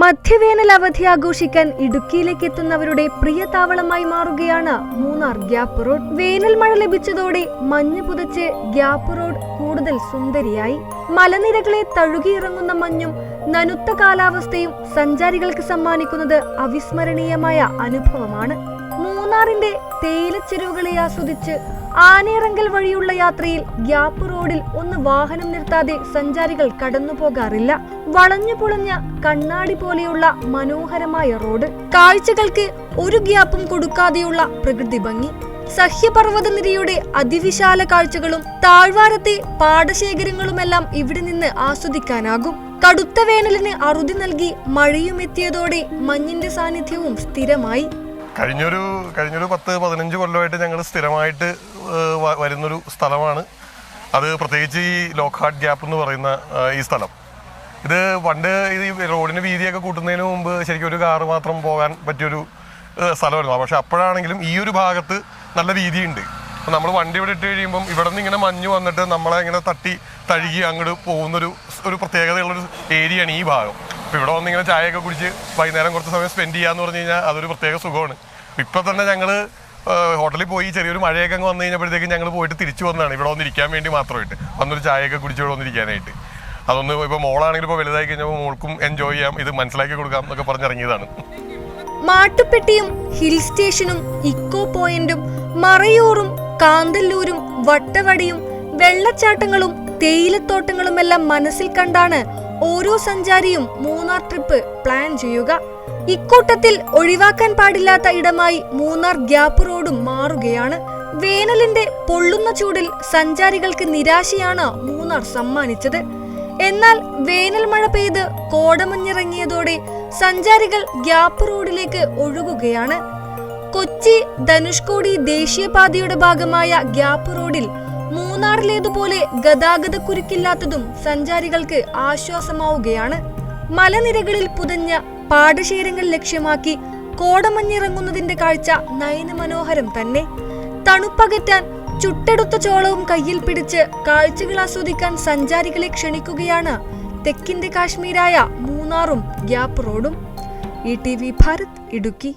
മധ്യവേനൽ അവധി ആഘോഷിക്കാൻ ഇടുക്കിയിലേക്ക് എത്തുന്നവരുടെ പ്രിയ താവളമായി മാറുകയാണ് മൂന്നാർ ഗ്യാപ്പ് റോഡ്. വേനൽ മഴ ലഭിച്ചതോടെ മഞ്ഞ് പുതച്ച് ഗ്യാപ്പ് റോഡ് കൂടുതൽ സുന്ദരിയായി. മലനിരകളെ തഴുകിയിറങ്ങുന്ന മഞ്ഞും നനുത്ത കാലാവസ്ഥയും സഞ്ചാരികൾക്ക് സമ്മാനിക്കുന്നത് അവിസ്മരണീയമായ അനുഭവമാണ്. മൂന്നാറിന്റെ തേയിലച്ചെരുവുകളെ ആസ്വദിച്ച് ആനയിറങ്കൽ വഴിയുള്ള യാത്രയിൽ ഗ്യാപ്പ് റോഡിൽ ഒന്ന് വാഹനം നിർത്താതെ സഞ്ചാരികൾ കടന്നു പോകാറില്ല വളഞ്ഞു പുളഞ്ഞ കണ്ണാടി പോലെയുള്ള മനോഹരമായ റോഡ്. കാഴ്ചകൾക്ക് ഒരു ഗ്യാപ്പും കൊടുക്കാതെയുള്ള പ്രകൃതി ഭംഗി. സഹ്യപർവത നിരയുടെ അതിവിശാല കാഴ്ചകളും താഴ്വാരത്തെ പാടശേഖരങ്ങളുമെല്ലാം ഇവിടെ നിന്ന് ആസ്വദിക്കാനാകും. കടുത്ത വേനലിന് അറുതി നൽകി മഴയും എത്തിയതോടെ മഞ്ഞിന്റെ സാന്നിധ്യവും സ്ഥിരമായി. കഴിഞ്ഞൊരു കഴിഞ്ഞൊരു പത്ത് പതിനഞ്ച് കൊല്ലമായിട്ട് ഞങ്ങൾ സ്ഥിരമായിട്ട് വരുന്നൊരു സ്ഥലമാണ്. അത് പ്രത്യേകിച്ച് ഈ ലോക്ക്ഹാർട്ട് ഗ്യാപ്പ് എന്ന് പറയുന്ന ഈ സ്ഥലം. ഇത് പണ്ട് ഈ റോഡിന് വീതിയൊക്കെ കൂട്ടുന്നതിന് മുമ്പ് ശരിക്കും ഒരു കാറ് മാത്രം പോകാൻ പറ്റിയൊരു സ്ഥലമായിരുന്നു. പക്ഷെ അപ്പോഴാണെങ്കിലും ഈ ഒരു ഭാഗത്ത് നല്ല വീതിയുണ്ട്. നമ്മൾ വണ്ടി ഇവിടെ ഇട്ട് കഴിയുമ്പം ഇവിടെ നിന്ന് ഇങ്ങനെ മഞ്ഞ് വന്നിട്ട് നമ്മളെ ഇങ്ങനെ തട്ടി തഴുകി അങ്ങോട്ട് പോകുന്നൊരു ഒരു പ്രത്യേകതയുള്ളൊരു ഏരിയയാണ് ഈ ഭാഗം. അപ്പോൾ ഇവിടെ വന്ന് ഇങ്ങനെ ചായയൊക്കെ കുടിച്ച് വൈകുന്നേരം കുറച്ച് സമയം സ്പെൻഡ് ചെയ്യാന്ന് പറഞ്ഞു കഴിഞ്ഞാൽ അതൊരു പ്രത്യേക സുഖമാണ്. ഇപ്പം തന്നെ ഞങ്ങൾ ഹോട്ടലിൽ പോയി ചെറിയൊരു മഴയൊക്കെ അങ്ങ് വന്നു കഴിഞ്ഞപ്പോഴത്തേക്കും ഞങ്ങൾ പോയിട്ട് തിരിച്ചു വന്നതാണ്. ഇവിടെ വന്നിരിക്കാൻ വേണ്ടി മാത്രമായിട്ട്. വന്നൊരു ചായയൊക്കെ കുടിച്ച് ഇവിടെ വന്നിരിക്കാനായിട്ട്. അതൊന്ന് ഇപ്പോൾ മോളാണെങ്കിൽ ഇപ്പോൾ വലുതായി കഴിഞ്ഞപ്പോൾ മോൾക്കും എൻജോയ് ചെയ്യാം. ഇത് മനസ്സിലാക്കി കൊടുക്കാം എന്നൊക്കെ പറഞ്ഞിറങ്ങിയതാണ്. മാട്ടുപ്പെട്ടിയും ഹിൽ സ്റ്റേഷനും ഇക്കോ പോയിന്റും മറയൂറും കാന്തല്ലൂരും വട്ടവടിയും വെള്ളച്ചാട്ടങ്ങളും തേയിലത്തോട്ടങ്ങളുമെല്ലാം മനസ്സിൽ കണ്ടാണ് ഓരോ സഞ്ചാരിയും മൂന്നാർ ട്രിപ്പ് പ്ലാൻ ചെയ്യുക. ഇക്കൂട്ടത്തിൽ ഒഴിവാക്കാൻ പാടില്ലാത്ത ഇടമായി മൂന്നാർ ഗ്യാപ്പ് റോഡും മാറുകയാണ്. വേനലിന്റെ പൊള്ളുന്ന ചൂടിൽ സഞ്ചാരികൾക്ക് നിരാശയാണ് മൂന്നാർ സമ്മാനിച്ചത്. എന്നാൽ വേനൽ മഴ പെയ്ത് കോടമഞ്ഞിറങ്ങിയതോടെ സഞ്ചാരികൾ ഗ്യാപ്പ് റോഡിലേക്ക് ഒഴുകുകയാണ്. കൊച്ചി ധനുഷ്കോടി ദേശീയപാതയുടെ ഭാഗമായ ഗ്യാപ്പ് റോഡിൽ മൂന്നാറിലേതുപോലെ ഗതാഗത കുരുക്കില്ലാത്തതും സഞ്ചാരികൾക്ക് ആശ്വാസമാവുകയാണ്. മലനിരകളിൽ പുതഞ്ഞ പാടശേരങ്ങൾ ലക്ഷ്യമാക്കി കോടമഞ്ഞിറങ്ങുന്നതിന്റെ കാഴ്ച നയനമനോഹരം തന്നെ. തണുപ്പകറ്റാൻ ചുട്ടെടുത്ത ചോളവും കയ്യിൽ പിടിച്ച് കാഴ്ചകൾ ആസ്വദിക്കാൻ സഞ്ചാരികളെ ക്ഷണിക്കുകയാണ് തെക്കിന്റെ കാശ്മീരായ മൂന്നാറും ഗ്യാപ് റോഡും. E T V Bharat Idukki.